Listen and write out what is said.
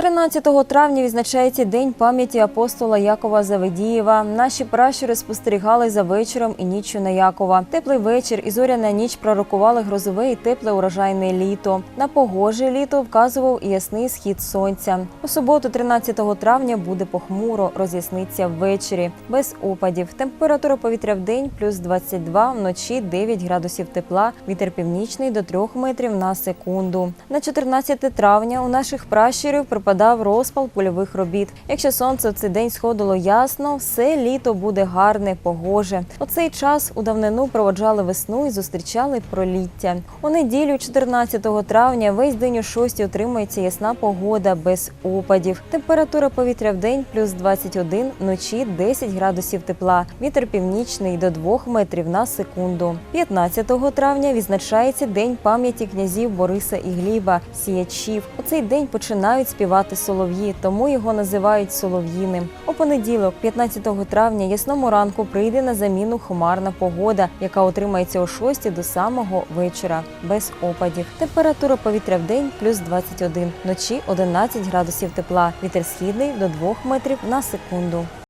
13 травня відзначається День пам'яті апостола Якова Заведієва. Наші пращури спостерігали за вечором і ніччю на Якова. Теплий вечір і зоряна ніч пророкували грозове і тепле урожайне літо. На погоже літо вказував і ясний схід сонця. У суботу, 13 травня, буде похмуро, роз'ясниться ввечері, без опадів. Температура повітря в день плюс 22, вночі 9 градусів тепла, вітер північний до 3 метрів на секунду. На 14 травня у наших пращурів припадав розпал польових робіт. Якщо сонце в цей день сходило ясно, все літо буде гарне, погоже. У цей час у давнину проводжали весну і зустрічали проліття. У неділю, 14 травня, весь день о 6 отримається ясна погода без опадів. Температура повітря в день плюс 21, вночі 10 градусів тепла. Вітер північний до 2 метрів на секунду. 15 травня відзначається День пам'яті князів Бориса і Гліба, сіячів. У цей день починають співати солов'ї, тому його називають солов'їним. У понеділок, 15 травня, ясному ранку прийде на заміну хмарна погода, яка утримається о 6 до самого вечора, без опадів. Температура повітря в день плюс 21, вночі 11 градусів тепла. Вітер східний до 2 метрів на секунду.